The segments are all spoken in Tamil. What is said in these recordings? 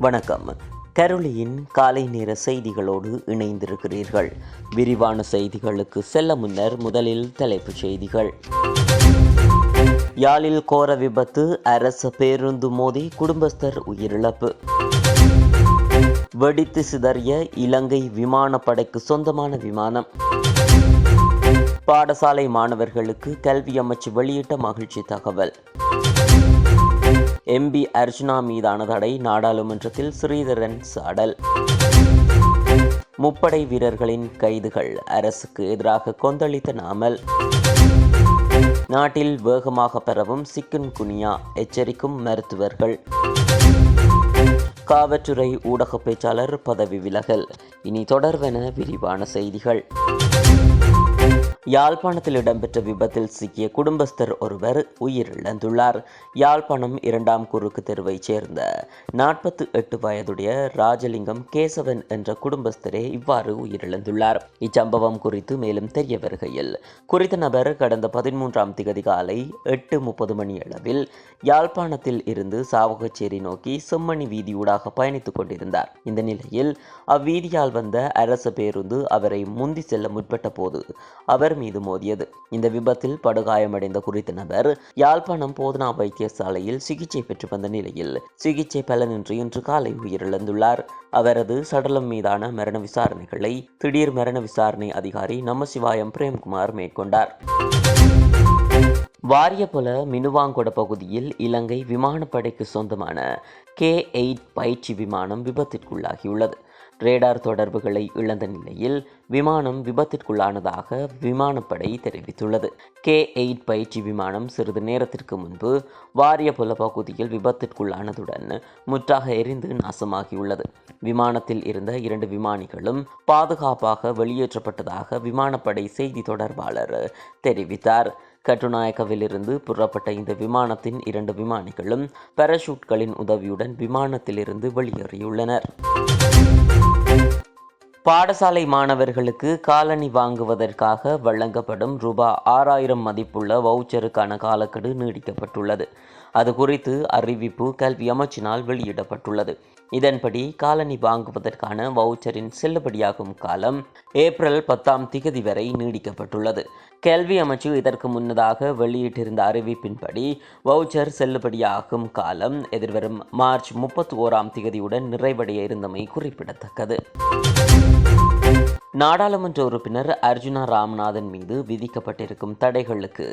வணக்கம். கருளியின் காலை நேர செய்திகளோடு இணைந்திருக்கிறீர்கள். விரிவான செய்திகளுக்கு செல்ல முன்னர் முதலில் தலைப்புச் செய்திகள். யாழில் கோர விபத்து அரச பேருந்து மோதி குடும்பஸ்தர் உயிரிழப்பு. வெடித்து சிதறிய இலங்கை விமானப்படைக்கு சொந்தமான விமானம். பாடசாலை மாணவர்களுக்கு கல்வி அமைச்சு வெளியிட்ட மகிழ்ச்சி தகவல். எம்பி அர்ஜுனா மீதான தடை நாடாளுமன்றத்தில் ஸ்ரீதரன் சாடல். முப்படை வீரர்களின் கைதுகள் அரசுக்கு எதிராக கொந்தளித்த நாமல். நாட்டில் வேகமாக பரவும் சிக்கன் குனியா எச்சரிக்கும் மருத்துவர்கள். காவற்றுறை ஊடக பேச்சாளர் பதவி விலகல். இனி தொடர்வென விரிவான செய்திகள். யாழ்ப்பாணத்தில் இடம்பெற்ற விபத்தில் சிக்கிய குடும்பஸ்தர் ஒருவர் உயிரிழந்துள்ளார். யாழ்ப்பாணம் இரண்டாம் குறுக்கு தெருவைச் சேர்ந்த நாற்பத்து எட்டு வயதுடைய ராஜலிங்கம் கேசவன் என்ற குடும்பஸ்தரே இவ்வாறு உயிரிழந்துள்ளார். இச்சம்பவம் குறித்து மேலும் தெரிய வருகையில் குறித்த நபர் கடந்த பதிமூன்றாம் திகதி காலை எட்டு முப்பது மணி அளவில் யாழ்ப்பாணத்தில் இருந்து சாவகச்சேரி நோக்கி செம்மணி வீதியூடாக பயணித்துக் கொண்டிருந்தார். இந்த நிலையில் அவ்வீதியால் வந்த அரசு பேருந்து அவரை முந்தி செல்ல முற்பட்ட போது அவர் மீது மோதியது. இந்த விபத்தில் படுகாயமடைந்த குறித்த நபர் யாழ்ப்பாணம் போதனா வைத்தியசாலையில் சிகிச்சை பெற்று வந்த நிலையில் சிகிச்சை பலனின்றி இன்று காலை உயிரிழந்துள்ளார். அவரது சடலம் மீதான மரண விசாரணைகளை திடீர் மரண விசாரணை அதிகாரி நமசிவாயம் பிரேம்குமார் மேற்கொண்டார். வாரியபுல மினுவாங்கொட பகுதியில் இலங்கை விமானப்படைக்கு சொந்தமான கே எயிட் பயிற்சி விமானம் விபத்திற்குள்ளாகியுள்ளது. ரேடார் தொடர்புகளை இழந்த நிலையில் விமானம் விபத்திற்குள்ளானதாக விமானப்படை தெரிவித்துள்ளது. கே எயிட் பயிற்சி விமானம் சிறிது நேரத்திற்கு முன்பு வாரியபுல பகுதியில் விபத்திற்குள்ளானதுடன் முற்றாக எரிந்து நாசமாகியுள்ளது. விமானத்தில் இருந்த இரண்டு விமானிகளும் பாதுகாப்பாக வெளியேற்றப்பட்டதாக விமானப்படை செய்தி தொடர்பாளர் தெரிவித்தார். கட்டுநாயக்கவிலிருந்து புறப்பட்ட இந்த விமானத்தின் இரண்டு விமானிகளும் பாராசூட்களின் உதவியுடன் விமானத்திலிருந்து வெளியேறியுள்ளனர். பாடசாலை மாணவர்களுக்கு காலணி வாங்குவதற்காக வழங்கப்படும் ரூபாய் ஆறாயிரம் மதிப்புள்ள வவுச்சருக்கான காலக்கெடு நீடிக்கப்பட்டுள்ளது. அது குறித்து அறிவிப்பு கல்வி அமைச்சினால் வெளியிடப்பட்டுள்ளது. இதன்படி காலணி வாங்குவதற்கான வவுச்சரின் செல்லுபடியாகும் காலம் ஏப்ரல் பத்தாம் திகதி வரை நீடிக்கப்பட்டுள்ளது. கல்வி அமைச்சு இதற்கு முன்னதாக வெளியிட்டிருந்த அறிவிப்பின்படி வவுச்சர் செல்லுபடியாகும் காலம் எதிர்வரும் மார்ச் முப்பத்தி ஓராம் திகதியுடன் நிறைவடைய இருந்தமை குறிப்பிடத்தக்கது. நாடாளுமன்ற உறுப்பினர் அர்ஜுனா ராமநாதன் மீது விதிக்கப்பட்டிருக்கும் தடைகளுக்கு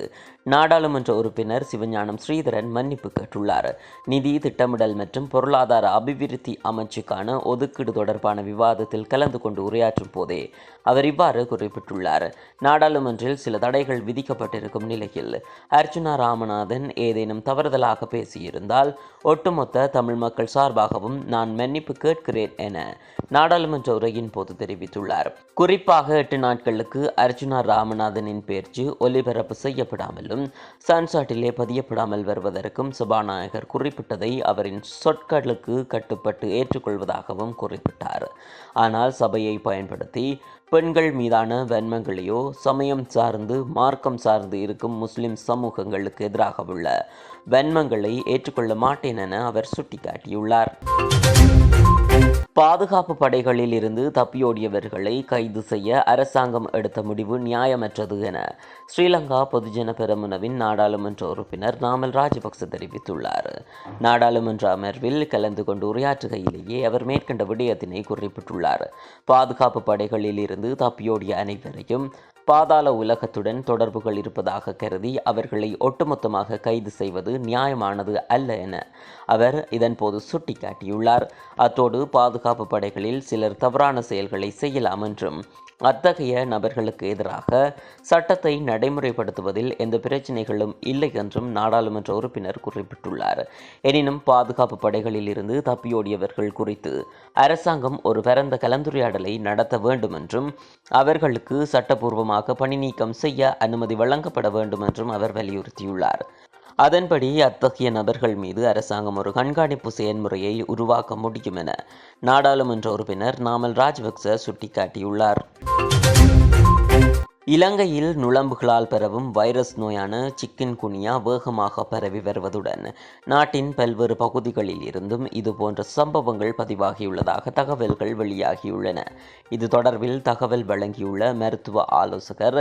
நாடாளுமன்ற உறுப்பினர் சிவஞானம் ஸ்ரீதரன் மன்னிப்பு கேட்டுள்ளார். நிதி திட்டமிடல் மற்றும் பொருளாதார அபிவிருத்தி அமைச்சுக்கான ஒதுக்கீடு தொடர்பான விவாதத்தில் கலந்து கொண்டு உரையாற்றும் போதே அவர் இவ்வாறு குறிப்பிட்டுள்ளார். நாடாளுமன்றில் சில தடைகள் விதிக்கப்பட்டிருக்கும் நிலையில் அர்ஜுனா ராமநாதன் ஏதேனும் தவறுதலாக பேசியிருந்தால் ஒட்டுமொத்த தமிழ் மக்கள் சார்பாகவும் நான் மன்னிப்பு கேட்கிறேன் என நாடாளுமன்ற உரையின் போது தெரிவித்துள்ளார். குறிப்பாக எட்டு நாட்களுக்கு அர்ஜுனா ராமநாதனின் பேச்சு ஒலிபரப்பு செய்யப்படாமலும் சன்சாட்டிலே பதியப்படாமல் வருவதற்கும் சபாநாயகர் குறிப்பிட்டதை அவரின் சொற்களுக்கு கட்டுப்பட்டு ஏற்றுக்கொள்வதாகவும் குறிப்பிட்டார். ஆனால் சபையை பயன்படுத்தி பெண்கள் மீதான வன்மங்களையோ சமயம் சார்ந்து மார்க்கம் சார்ந்து இருக்கும் முஸ்லிம் சமூகங்களுக்கு எதிராக உள்ள வன்மங்களை ஏற்றுக்கொள்ள மாட்டேன் என அவர் சுட்டிக்காட்டியுள்ளார். பாதுகாப்பு படைகளில் இருந்து தப்பியோடியவர்களை கைது செய்ய அரசாங்கம் எடுத்த முடிவு நியாயமற்றது என ஸ்ரீலங்கா பொதுஜன பெரமுனவின் நாடாளுமன்ற உறுப்பினர் நாமல் ராஜபக்ச தெரிவித்துள்ளார். நாடாளுமன்ற அமர்வில் கலந்து கொண்டு உரையாற்றுகையிலேயே அவர் மேற்கண்ட விடயத்தினை குறிப்பிட்டுள்ளார். பாதுகாப்பு படைகளில் இருந்து தப்பியோடிய அனைவரையும் பாதாள உலகத்துடன் தொடர்புகள் இருப்பதாக கருதி அவர்களை ஒட்டுமொத்தமாக கைது செய்வது நியாயமானது அல்ல என அவர் இதன்போது சுட்டிக்காட்டியுள்ளார். அத்தோடு பாதுகாப்பு படைகளில் சிலர் தவறான செயல்களை செய்யலாம் என்றும் அத்தகைய நபர்களுக்கு எதிராக சட்டத்தை நடைமுறைப்படுத்துவதில் எந்த பிரச்சனைகளும் இல்லை என்றும் நாடாளுமன்ற உறுப்பினர் குறிப்பிட்டுள்ளார். எனினும் பாதுகாப்பு படைகளில் இருந்து தப்பியோடியவர்கள் குறித்து அரசாங்கம் ஒரு பரந்த கலந்துரையாடலை நடத்த வேண்டும் என்றும் அவர்களுக்கு சட்டபூர்வமாக பணி நீக்கம் செய்ய அனுமதி வழங்கப்பட வேண்டும் என்றும் அவர் வலியுறுத்தியுள்ளார். அதன்படி அத்தகைய நபர்கள் மீது அரசாங்கம் ஒரு கண்காணிப்பு செயல்முறையை உருவாக்க முடியும் என நாடாளுமன்ற உறுப்பினர் நாமல் ராஜபக்ச சுட்டிக்காட்டியுள்ளார். இலங்கையில் நுழம்புகளால் பரவும் வைரஸ் நோயான சிக்கன் குனியா வேகமாக பரவி வருவதுடன் நாட்டின் பல்வேறு பகுதிகளில் இருந்தும் இதுபோன்ற சம்பவங்கள் பதிவாகியுள்ளதாக தகவல்கள் வெளியாகியுள்ளன. இது தொடர்பில் தகவல் வழங்கியுள்ள மருத்துவ ஆலோசகர்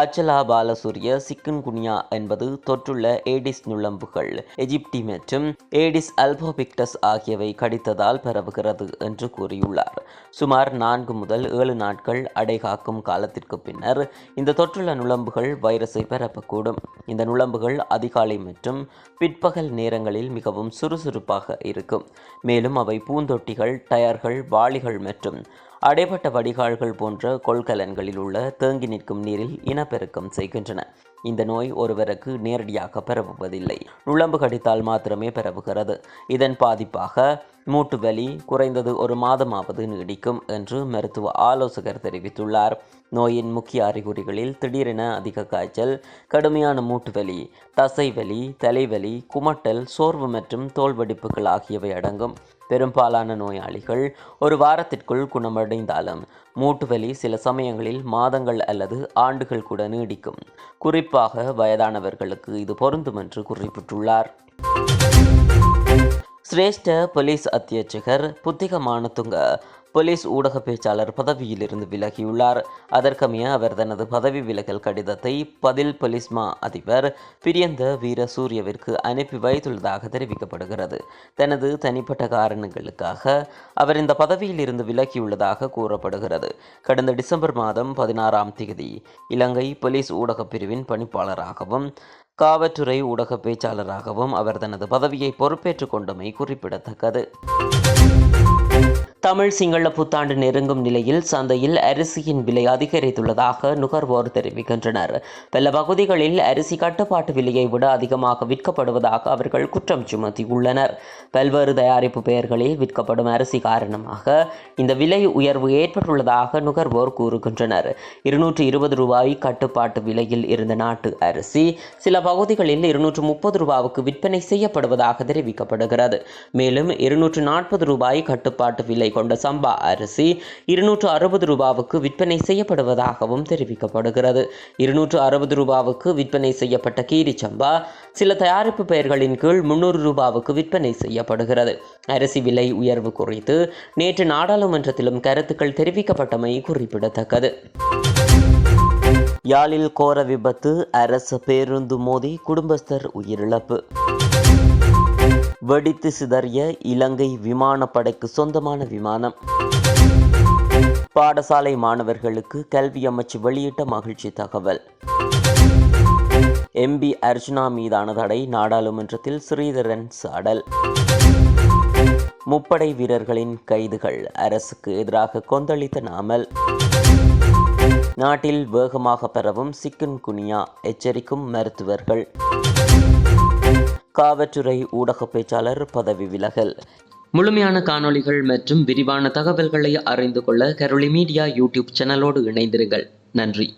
அச்சலா பாலசூரிய சிக்கன் குனியா என்பது தொற்றுள்ள ஏடிஸ் நுழம்புகள் எஜிப்டி மற்றும் ஏடிஸ் அல்போபிக்டஸ் ஆகியவை கடித்ததால் பரவுகிறது என்று கூறியுள்ளார். சுமார் நான்கு முதல் ஏழு நாட்கள் அடைகாக்கும் காலத்திற்கு பின்னர் இந்த தொற்றுள்ள நுளம்புகள் வைரஸை பரப்பக்கூடும். இந்த நுளம்புகள் அதிகாலை மற்றும் பிற்பகல் நேரங்களில் மிகவும் சுறுசுறுப்பாக இருக்கும். மேலும் அவை பூந்தொட்டிகள் டயர்கள் வாளிகள் மற்றும் அடைபட்ட வடிகால்கள் போன்ற கொள்கலன்களில் உள்ள தேங்கி நிற்கும் நீரில் இனப்பெருக்கம் செய்கின்றன. இந்த நோய் ஒருவருக்கு நேரடியாக பரவுவதில்லை. நுழம்பு கடித்தால் மாத்திரமே பரவுகிறது. இதன் பாதிப்பாக மூட்டு வலி குறைந்தது ஒரு மாதமாவது நீடிக்கும் என்று மருத்துவ ஆலோசகர் தெரிவித்துள்ளார். நோயின் முக்கிய அறிகுறிகளில் திடீரென அதிக காய்ச்சல் கடுமையான மூட்டு வலி தசைவலி தலைவலி குமட்டல் சோர்வு மற்றும் தோல்வெடிப்புகள் ஆகியவை அடங்கும். பெரும்பாலான நோயாளிகள் ஒரு வாரத்திற்குள் குணமடைந்தாலும் மூட்டுவலி சில சமயங்களில் மாதங்கள் அல்லது ஆண்டுகள் கூட நீடிக்கும். குறிப்பாக வயதானவர்களுக்கு இது பொருந்தும் என்று குறிப்பிட்டுள்ளார். சிரேஷ்ட போலீஸ் அத்தியட்சகர் புத்திகமானதுங்க போலீஸ் ஊடக பேச்சாளர் பதவியிலிருந்து விலகியுள்ளார். அதற்கமைய அவர் தனது பதவி விலகல் கடிதத்தை பதில் போலீஸ் மா அதிபர் பிரியந்த வீரசூரியவிற்கு அனுப்பி வைத்துள்ளதாக தெரிவிக்கப்படுகிறது. தனது தனிப்பட்ட காரணங்களுக்காக அவர் இந்த பதவியில் இருந்து விலகியுள்ளதாக கூறப்படுகிறது. கடந்த டிசம்பர் மாதம் பதினாறாம் தேதி இலங்கை போலீஸ் ஊடகப் பிரிவின் பணிப்பாளராகவும் காவல்துறை ஊடக பேச்சாளராகவும் அவர் தனது பதவியை பொறுப்பேற்றுக் கொண்டமை குறிப்பிடத்தக்கது. தமிழ் சிங்கள புத்தாண்டு நெருங்கும் நிலையில் சந்தையில் அரிசியின் விலை அதிகரித்துள்ளதாக நுகர்வோர் தெரிவிக்கின்றனர். பல பகுதிகளில் அரிசி கட்டுப்பாட்டு விலையை விட அதிகமாக விற்கப்படுவதாக அவர்கள் குற்றம் சுமத்தியுள்ளனர். பல்வேறு தயாரிப்பு பெயர்களில் விற்கப்படும் அரிசி காரணமாக இந்த விலை உயர்வு ஏற்பட்டுள்ளதாக நுகர்வோர் கூறுகின்றனர். இருநூற்று இருபது ரூபாய் கட்டுப்பாட்டு விலையில் இருந்த நாட்டு அரிசி சில பகுதிகளில் இருநூற்று முப்பது ரூபாவுக்கு விற்பனை செய்யப்படுவதாக தெரிவிக்கப்படுகிறது. மேலும் இருநூற்று நாற்பது ரூபாய் கட்டுப்பாட்டு விலை கொண்ட சம்பா அரிசி இருநூற்று அறுபது ரூபாவுக்கு விற்பனை செய்யப்படுவதாகவும் தெரிவிக்கப்படுகிறது. இருநூற்று அறுபது ரூபாவுக்கு விற்பனை செய்யப்பட்ட கீரி சம்பா சில தயாரிப்பு பெயர்களின் கீழ் முன்னூறு ரூபாவுக்கு விற்பனை செய்யப்படுகிறது. அரிசி விலை உயர்வு குறித்து நேற்று நாடாளுமன்றத்திலும் கருத்துக்கள் தெரிவிக்கப்பட்டமை குறிப்பிடத்தக்கது. யாழில் கோர விபத்து அரசு பேருந்து மோதி குடும்பஸ்தர் உயிரிழப்பு. வெடித்து சிதறிய இலங்கை விமானப்படைக்கு சொந்தமான விமானம். பாடசாலை மாணவர்களுக்கு கல்வி அமைச்சு வெளியிட்ட மகிழ்ச்சி தகவல். எம்பி அர்ஜுனா மீதான தடை நாடாளுமன்றத்தில் ஸ்ரீதரன் சாடல். முப்படை வீரர்களின் கைதுகள் அரசுக்கு எதிராக கொந்தளித்த நாமல். நாட்டில் வேகமாக பரவும் சிக்கன் குனியா எச்சரிக்கும் மருத்துவர்கள். காவற்றுறை ஊடக பேச்சாளர் பதவி விலகல். முழுமையான காணொளிகள் மற்றும் விரிவான தகவல்களை அறிந்து கொள்ள கரோலி மீடியா யூடியூப் சேனலோடு இணைந்திருங்கள். நன்றி.